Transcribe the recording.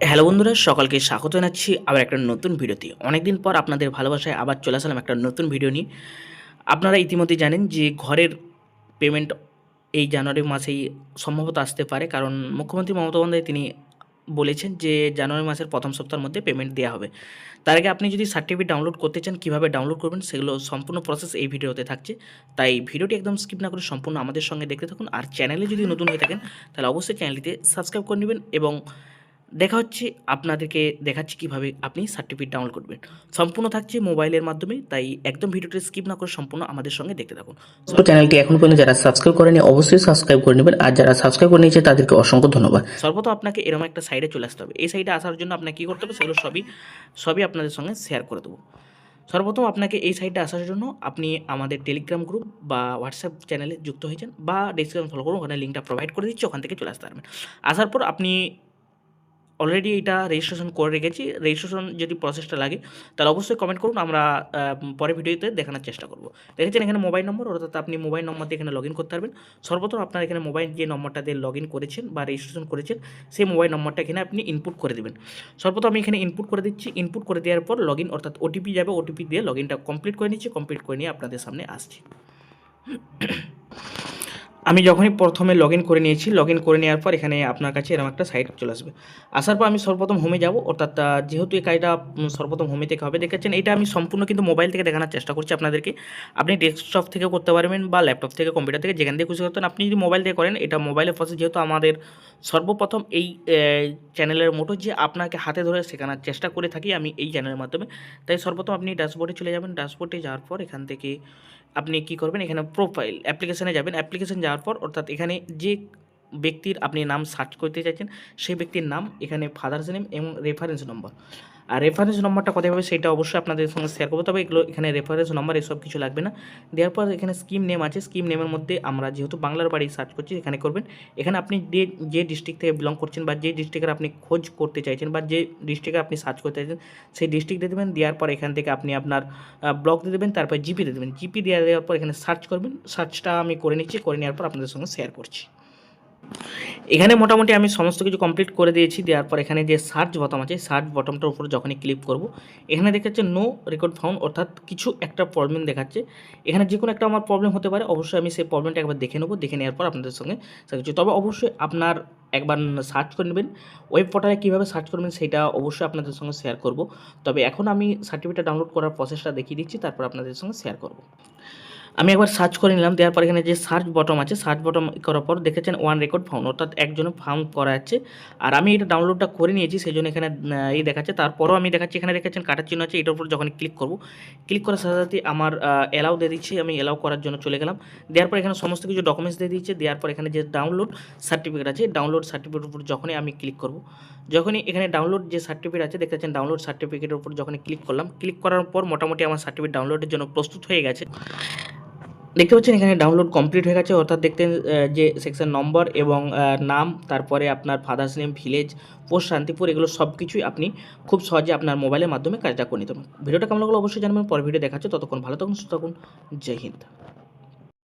Hello বন্ধুরা, সকলকে স্বাগত জানাচ্ছি আবার একটা নতুন ভিডিওতে। অনেকদিন পর আপনাদের ভালোবাসায় আবার চলে আসলাম একটা নতুন ভিডিও নিয়ে। আপনারা ইতিমধ্যে জানেন যে ঘরের পেমেন্ট এই জানুয়ারি মাসেই সম্ভবত আসতে পারে, কারণ মুখ্যমন্ত্রী মমতা বন্দ্যোপাধ্যায় তিনি বলেছেন যে জানুয়ারি মাসের প্রথম সপ্তাহের মধ্যে পেমেন্ট দেওয়া হবে। তার আগে আপনি যদি সার্টিফিকেট ডাউনলোড করতে চান, কীভাবে ডাউনলোড করবেন সেগুলো সম্পূর্ণ প্রসেস এই ভিডিওতে থাকছে। তাই ভিডিওটি একদম স্কিপ না করে সম্পূর্ণ আমাদের সঙ্গে দেখতে থাকুন। আর চ্যানেলে যদি নতুন হয়ে থাকেন, তাহলে অবশ্যই চ্যানেলটিতে সাবস্ক্রাইব করে নেবেন এবং দেখা হচ্ছে, আপনাদেরকে দেখাচ্ছি কীভাবে আপনি সার্টিফিকেট ডাউনলোড করবেন। সম্পূর্ণ থাকছে মোবাইলের মাধ্যমে, তাই একদম ভিডিওটি স্কিপ না করে সম্পূর্ণ আমাদের সঙ্গে দেখতে থাকুন। তো চ্যানেলটি এখন পর্যন্ত যারা সাবস্ক্রাইব করেনি, অবশ্যই সাবস্ক্রাইব করে নেবেন, আর যারা সাবস্ক্রাইব করে নিয়েছে, তাদেরকে অসংখ্য ধন্যবাদ। সর্বত আপনাকে এরকম একটা সাইডে চলে আসতে হবে। এই সাইডে আসার জন্য আপনাকে কী করতে হবে, সেগুলো সবই সবই আপনাদের সঙ্গে শেয়ার করে দেবো। সর্বপ্রথম আপনাকে এই সাইটে আসার জন্য আপনি আমাদের টেলিগ্রাম গ্রুপ বা হোয়াটসঅ্যাপ চ্যানেলে যুক্ত হয়েছেন বা ডিসক্রিপশন ফলো করুন, ওখানে লিঙ্কটা প্রোভাইড করে দিচ্ছি, ওখান থেকে চলে আসতে পারবেন। আসার পর আপনি অলরেডি এটা রেজিস্ট্রেশন করে রেখেছি। রেজিস্ট্রেশন যদি প্রসেসটা লাগে, তাহলে অবশ্যই কমেন্ট করুন, আমরা পরে ভিডিওতে দেখানোর চেষ্টা করব। দেখেছেন এখানে মোবাইল নম্বর অর্থাৎ আপনি মোবাইল নম্বর দিয়ে এখানে লগ ইন করতে পারবেন। সর্বপ্রথম আপনার এখানে মোবাইল যে নম্বরটা দিয়ে লগ করেছেন বা রেজিস্ট্রেশন করেছেন, সেই মোবাইল নম্বরটা এখানে আপনি ইনপুট করে দেবেন। সর্বপ্রথম আমি এখানে ইনপুট করে দিচ্ছি। ইনপুট করে দেওয়ার পর লগ অর্থাৎ ওটিপি যাবে ওটিপি দিয়ে লগ কমপ্লিট করে নিচ্ছি কমপ্লিট করে নিয়ে আপনাদের সামনে আসছি। আমি যখনই প্রথমে লগ করে নিয়েছি লগ করে নেওয়ার পর এখানে আপনার কাছে এরকম একটা সাইট চলে আসবে। আসার পর আমি সর্বপ্রথম হোমে যাব, অর্থাৎ যেহেতু এই কাজটা সর্বপ্রথম হোমে থেকে হবে, দেখেছেন, এটা আমি সম্পূর্ণ কিন্তু মোবাইল থেকে দেখানোর চেষ্টা করছি আপনাদেরকে। আপনি ডেস্কটপ থেকে করতে পারবেন বা ল্যাপটপ থেকে কম্পিউটার থেকে, যেখান থেকে খুশি করতেন আপনি যদি মোবাইল দিয়ে করেন, এটা মোবাইলের প্রসেস যেহেতু আমাদের সর্বপ্রথম এই চ্যানেলের মোটো যে আপনাকে হাতে ধরে শেখানোর চেষ্টা করে থাকি আমি এই চ্যানেলের মাধ্যমে। তাই সর্বপ্রথম আপনি ড্যাশবোর্ডে চলে যাবেন। ড্যাশবোর্ডে যাওয়ার পর এখান থেকে আপনি কি করবেন? এখানে প্রোফাইল অ্যাপ্লিকেশানে যাবেন। অ্যাপ্লিকেশান যাওয়ার পর, অর্থাৎ এখানে যে ব্যক্তির আপনি নাম সার্চ করতে চাইছেন, সেই ব্যক্তির নাম, এখানে ফাদার্স নেম এবং রেফারেন্স নম্বর আর রেফারেন্স নম্বরটা কোথায় হবে সেটা অবশ্যই আপনাদের সঙ্গে শেয়ার করব। তবে এগুলো এখানে রেফারেন্স নম্বর এসব কিছু লাগবে না। দেওয়ার পর এখানে স্কিম নেম আছে। স্কিম নেমের মধ্যে আমরা যেহেতু বাংলার বাড়ি সার্চ করছি এখানে করবেন। এখানে আপনি যে যে ডিস্ট্রিক্ট থেকে বিলং করছেন বা যে ডিস্ট্রিক্টের আপনি খোঁজ করতে চাইছেন বা যে ডিস্ট্রিক্টে আপনি সার্চ করতে চাইছেন, সেই ডিস্ট্রিক্ট দিয়ে দেবেন। দেওয়ার পর এখান থেকে আপনি আপনার ব্লক দিয়ে দেবেন। তারপর জিপি দিয়ে দেবেন। জিপি দেওয়া দেওয়ার পর এখানে সার্চ করবেন। সার্চটা আমি করে নিচ্ছি। করে নেওয়ার পর আপনাদের সঙ্গে শেয়ার করছি। এখানে মোটামুটি আমি সমস্ত কিছু কমপ্লিট করে দিয়েছি, দেওয়ার পর এখানে যে সার্চ বটম আছে সার্চ বটমটার উপর যখনই ক্লিক করব, এখানে দেখাচ্ছে নো রেকর্ড ফাউন্ড অর্থাৎ কিছু একটা প্রবলেম দেখাচ্ছে। এখানে যে কোনো একটা আমার প্রবলেম হতে পারে, অবশ্যই আমি সেই প্রবলেমটা একবার দেখে নেব, দেখে নেওয়ার পর আপনাদের সঙ্গে কিছু তবে অবশ্যই আপনার একবার সার্চ করে নেবেন ওয়েব পোর্টালে কীভাবে সার্চ করবেন সেটা অবশ্যই আপনাদের সঙ্গে শেয়ার করব। তবে এখন আমি সার্টিফিকেট ডাউনলোড করার প্রসেসটা দেখিয়ে দিচ্ছি, তারপর আপনাদের সঙ্গে শেয়ার করব। আমি একবার সার্চ করে নিলাম, দেওয়ার পর এখানে যে সার্চ বটম আছে সার্চ বটম করার পর দেখেছেন ওয়ান রেকর্ড ফাউন্ড অর্থাৎ একজনে ফাউন্ড করা আছে। আর আমি এটা ডাউনলোডটা করে নিয়েছি সেই জন্য এখানে এই দেখাচ্ছে। তারপরও আমি দেখাচ্ছি, এখানে দেখেছেন কাটার চিহ্ন আছে, এটার উপর যখন ক্লিক করব ক্লিক করার সাথে সাথে আমার অ্যালাউ দিয়ে দিচ্ছি, আমি অ্যালাউ করার জন্য চলে গেলাম। দেওয়ার পর এখানে সমস্ত কিছু ডকুমেন্টস দিয়ে দিচ্ছে দেওয়ার পর এখানে যে ডাউনলোড সার্টিফিকেট আছে ডাউনলোড সার্টিফিকেটের উপর যখনই আমি ক্লিক করব, যখনই এখানে ডাউনলোড যে সার্টিফিকেট আছে দেখতে পাচ্ছেন ডাউনলোড সার্টিফিকেটের উপর যখনই ক্লিক করলাম ক্লিক করার পর মোটামুটি আমার সার্টিফিকেট ডাউনলোডের জন্য প্রস্তুত হয়ে গেছে। দেখতে পাচ্ছেন এখানে ডাউনলোড কমপ্লিট হয়ে গেছে, অর্থাৎ দেখতে যে সেকশন নম্বর এবং নাম, তারপরে আপনার father's name village post Shantipur, এগুলো সব কিছুই আপনি খুব সহজে আপনার মোবাইলের মাধ্যমে কাজটা করে নিতে পারেন ভিডিওটা কেমন লাগল অবশ্যই জানবেন পরে ভিডিও দেখাচ্ছে, ততক্ষণ ভালো থাকুন, সুস্থ থাকুন, জয় হিন্দ।